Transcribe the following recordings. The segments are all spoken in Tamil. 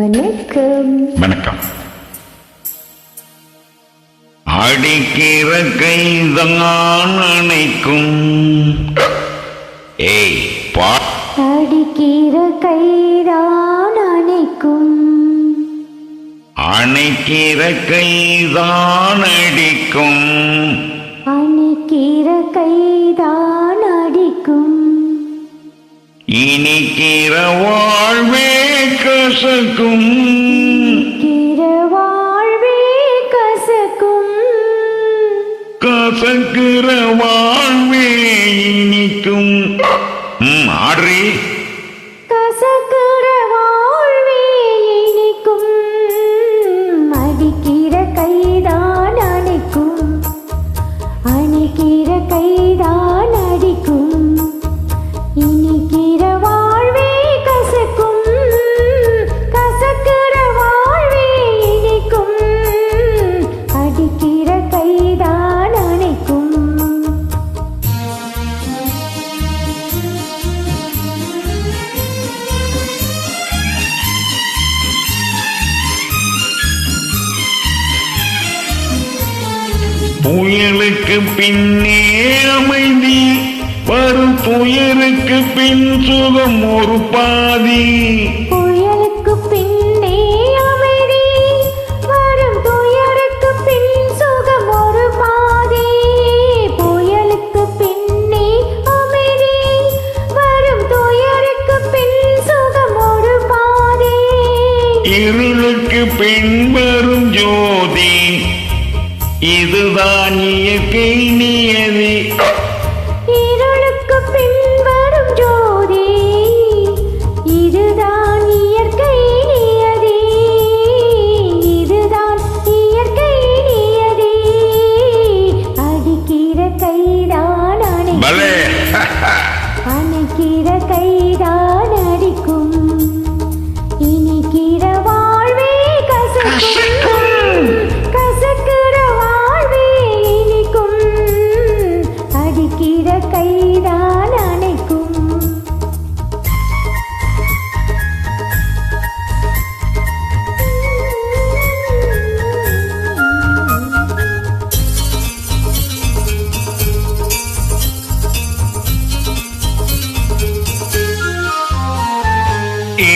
வணக்கம். வணக்கம். அடிக்கிற கைதான் அணைக்கும். ஏய் பா. அடிக்கிற கைதான் அணைக்கும். அணைக்கிற கைதான் அடிக்கும். அணைக்கிற கைதான் அடிக்கும். இனிக்கிற வாழ்வே கசக்கும். வாழ்வே கசக்கும். கசக்கிற வாழ்வே இனிக்கும். ம், ஆட்ரி. புயலுக்கு பின்னே அமைதி வரும் துயருக்கு பின் சுகம் ஒரு பாதி. புயலுக்கு பின்னே அமைதி வரும் துயருக்கு பின் சுகம் ஒரு பாதி. புயலுக்கு பின்னே அமைதி வரும் துயருக்கு பின் சுகம் ஒரு பாதி. இருளுக்கு பின் வரும் ஜோதி இதுதான்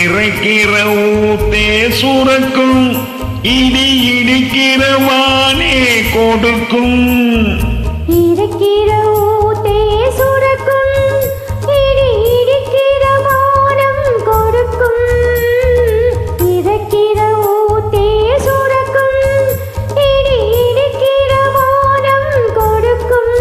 இறைக்கிற ஊத்தே சுரக்கும் இடி இடிக்கிற வானே கொடுக்கும். இருக்கிற ஊத்தே சுரக்கும் இடி இடிக்கிற வானம் கொடுக்கும். இருக்கிற ஊத்தே சுரக்கும் இடி இடிக்கிற வானம் கொடுக்கும்.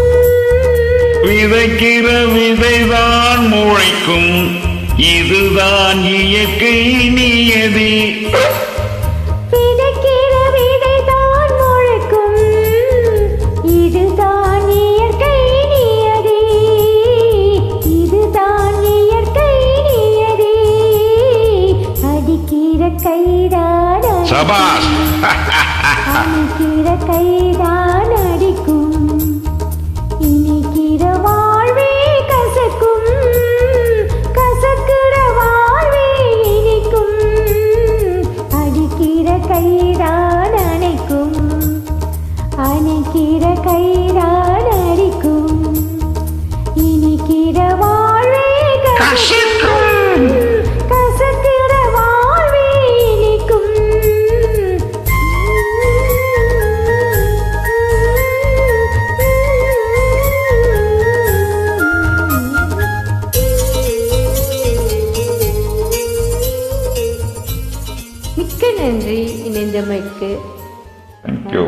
விதைக்கிற விதைதான் முளைக்கும். இதுதான் இயற்கை நியதி விதைக்கிற விதைதான் ലിജമ്മയ്ക്ക് താങ്ക് യു